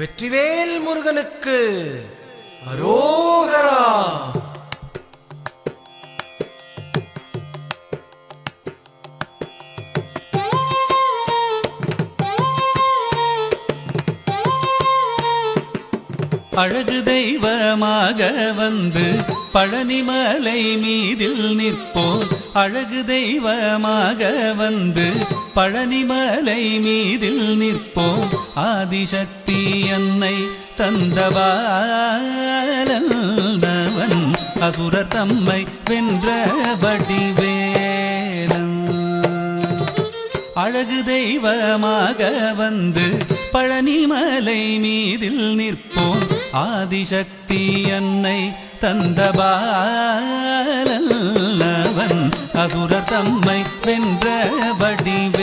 வெற்றிவேல் முருகனுக்கு அரோகரா. அழகு தெய்வமாக வந்து பழனிமலை மீதில் நிற்போம். அழகு தெய்வமாக வந்து பழனிமலை மீதில் நிற்போம். ஆதிசக்தி என்னை தந்தவாலவன் அசுரர் தம்மை வென்ற வடிவேலன் அழகு தெய்வமாக வந்து பழனிமலை மீதில் நிற்போம். ஆதிசக்தி என்னை தந்தபாலவன் அசுரர் தம்மை வென்ற வடிவே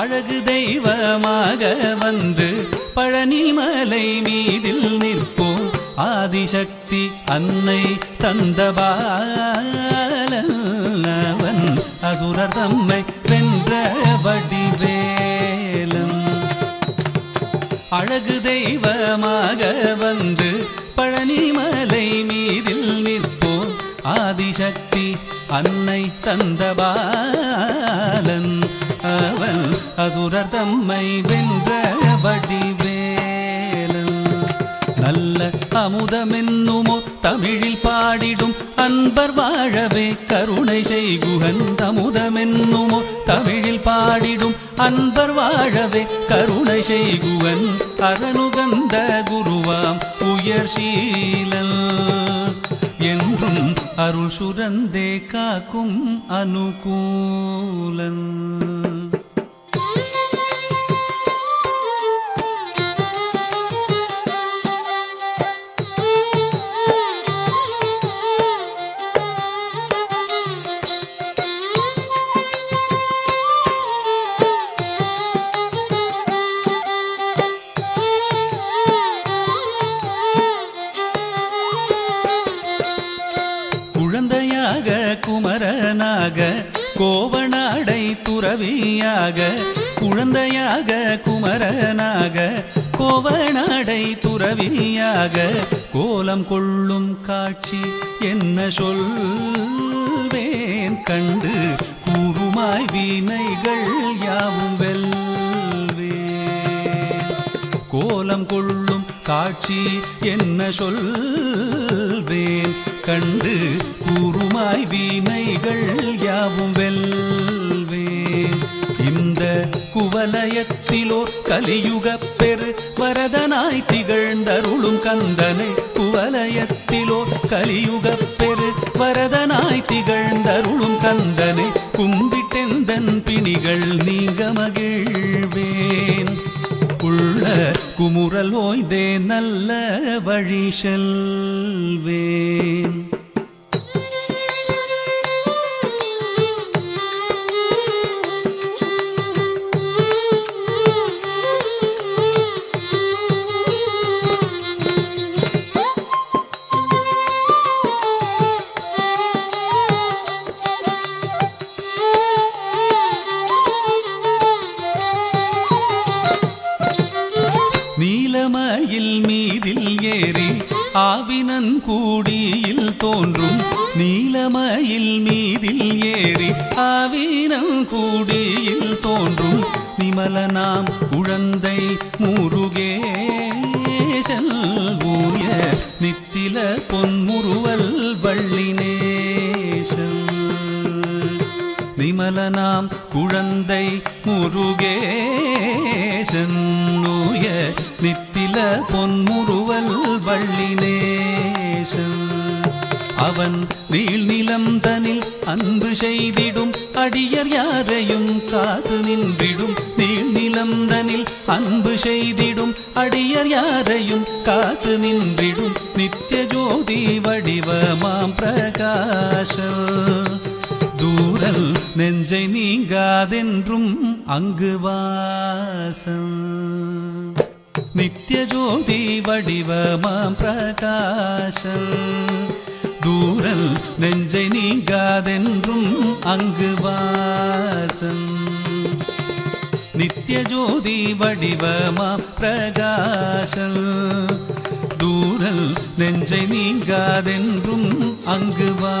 அழகு தெய்வமாக வந்து பழனிமலை மீதில் நிற்போம். ஆதிசக்தி அன்னை தந்தபாலவன் அசுரர் தம்மை வென்ற வடிவேலம் அழகு தெய்வமாக வந்து பழனிமலை மீதில் நிற்போம். ஆதிசக்தி அன்னை தந்தபாலன் அவன் அசுரர் தம்மை வென்ற வடிவேலன். நல்ல அமுதமென்னுமோ தமிழில் பாடிடும் அன்பர் வாழவே கருணை செய்குகன். அமுதமென்னுமோ தமிழில் பாடிடும் அன்பர் வாழவே கருணை செய்குவன் அரணுகந்த குருவாம் உயர் சீலல் என்றும் அருள் சுரந்தே காக்கும் அனுகூலன். கோவனாடை துறவியாக குழந்தையாக குமரனாக கோவனாடை துறவியாக கோலம் கொள்ளும் காட்சி என்ன சொல்வேன் கண்டு கூறுமாய் வினைகள் யாவும் வெல்வே கோலம் கொள்ளும் காட்சி என்ன சொல்வேன் கண்டு கூறுமாய் வீணைகள் யாவும் வெல்வேன் இந்த குவலயத்திலோர் கலியுகப் பெரு வரதனாய் திகழ்ந்தருளும் கந்தனை. குவலயத்திலோர் கலியுகப் பெரு வரதனாய் திகழ்ந்தருளும் கந்தனை. கும்பிட்டெந்தன் பிணிகள் நீங்க மகிழ்வேன். உள்ள குமுறல் ஓய்ந்தே நல்ல வழி செல்வேன். ஏறி ஆவினன் கூடியில் தோன்றும் நீலமயில் மீதில் ஏறி ஆவினன் கூடியில் தோன்றும் நிமலனாம் குழந்தை முருகேசல் ஊய நித்தில பொன்முறுவல் வள்ளினேசன் நிமலனாம் குழந்தை முருகேசன் தூய நித்தில பொன்முறுவல் வள்ளினேசன் அவன் நீள்நிலம் தனில் அன்பு செய்திடும் அடியர் யாரையும் காத்து நின்றிடும். நீள்நிலம் தனில் அன்பு செய்திடும் அடியர் யாரையும் காத்து நின்றிடும். நித்திய ஜோதி வடிவமாம் பிரகாச தூரல் நெஞ்சை நீங்காதென்றும் அங்கு வாசம். நித்திய ஜோதி வடிவமாம் பிரகாசம். தூரல் நெஞ்சை நீங்காதென்றும் அங்கு வாசம். நித்திய ஜோதி வடிவமாம் பிரகாசம். தூரல் நெஞ்சை நீங்காதென்றும் அங்கு வா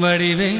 வடிவே.